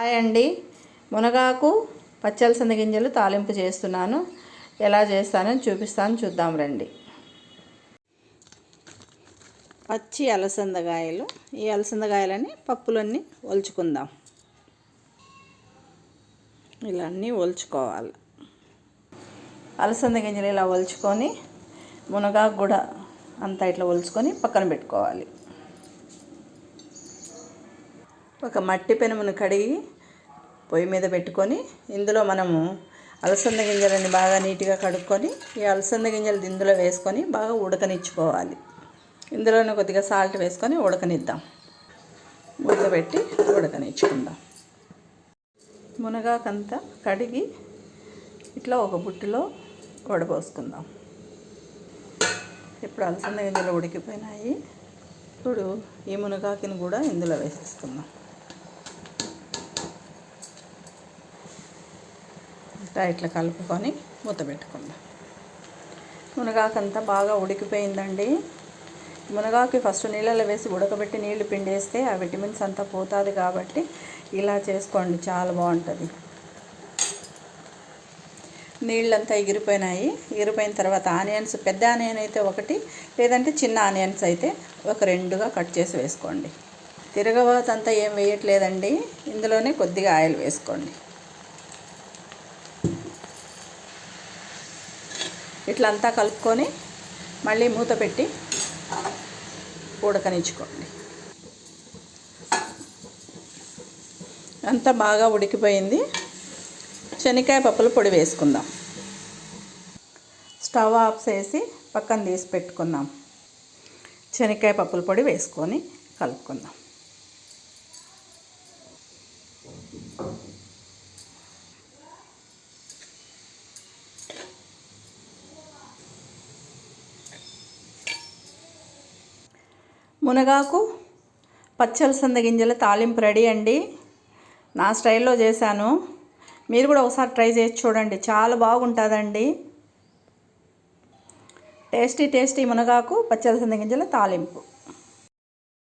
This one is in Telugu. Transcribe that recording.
హాయ్ అండి. మునగాకు పచ్చలసంద గింజలు తాలింపు చేస్తున్నాను. ఎలా చేస్తానని చూపిస్తాను. చూద్దాం రండి. పచ్చి అలసందకాయలు ఈ అలసందకాయలని పప్పులన్నీ ఒలుచుకుందాం. ఇలా అన్నీ ఒలుచుకోవాలి. అలసంద గింజలు ఇలా ఒలుచుకొని మునగాకు కూడా అంతా ఇట్లా ఒలుచుకొని పక్కన పెట్టుకోవాలి. ఒక మట్టి పెనుమును కడిగి పొయ్యి మీద పెట్టుకొని ఇందులో మనము అలసంద గింజలని బాగా నీట్గా కడుక్కొని ఈ అలసంద గింజలు ఇందులో వేసుకొని బాగా ఉడకనిచ్చుకోవాలి. ఇందులోనే కొద్దిగా సాల్ట్ వేసుకొని ఉడకనిద్దాం. ఉడకబెట్టి ఉడకనిచ్చుకుందాం. మునగాకంతా కడిగి ఇట్లా ఒక బుట్టిలో వడపోసుకుందాం ఇప్పుడు అలసంద గింజలు ఉడికిపోయినాయి. ఇప్పుడు ఈ మునగాకిని కూడా ఇందులో వేసేసుకుందాం. అంతా ఇట్లా కలుపుకొని మూత పెట్టుకుందాం. మునగాకంతా బాగా ఉడికిపోయిందండి. మునగాకి ఫస్ట్ నీళ్ళలో వేసి ఉడకబెట్టి నీళ్ళు పిండేస్తే ఆ విటమిన్స్ అంతా పోతుంది కాబట్టి ఇలా చేసుకోండి చాలా బాగుంటుంది. నీళ్ళంతా ఎగిరిపోయినాయి. ఎగిరిపోయిన తర్వాత ఆనియన్స్ పెద్ద ఆనియన్ అయితే ఒకటి లేదంటే చిన్న ఆనియన్స్ అయితే ఒక రెండుగా కట్ చేసి వేసుకోండి. తిరగవాత అంతా ఏం వేయట్లేదండి. ఇందులోనే కొద్దిగా ఆయిల్ వేసుకోండి. ఇట్లా అంతా కలుపుకొని మళ్ళీ మూత పెట్టి ఉడకనిచ్చుకోండి. అంతా బాగా ఉడికిపోయింది. శనక్కాయ పప్పుల పొడి వేసుకుందాం. స్టవ్ ఆఫ్ చేసి పక్కన తీసి పెట్టుకుందాం. శనక్కాయ పప్పుల పొడి వేసుకొని కలుపుకుందాం. మునగాకు పచ్చలసంద గింజల తాలింపు రెడీ అండి. నా స్టైల్లో చేశాను. మీరు కూడా ఒకసారి ట్రై చేసి చూడండి. చాలా బాగుంటుందండి. టేస్టీ టేస్టీ మునగాకు పచ్చలసంద గింజల తాలింపు.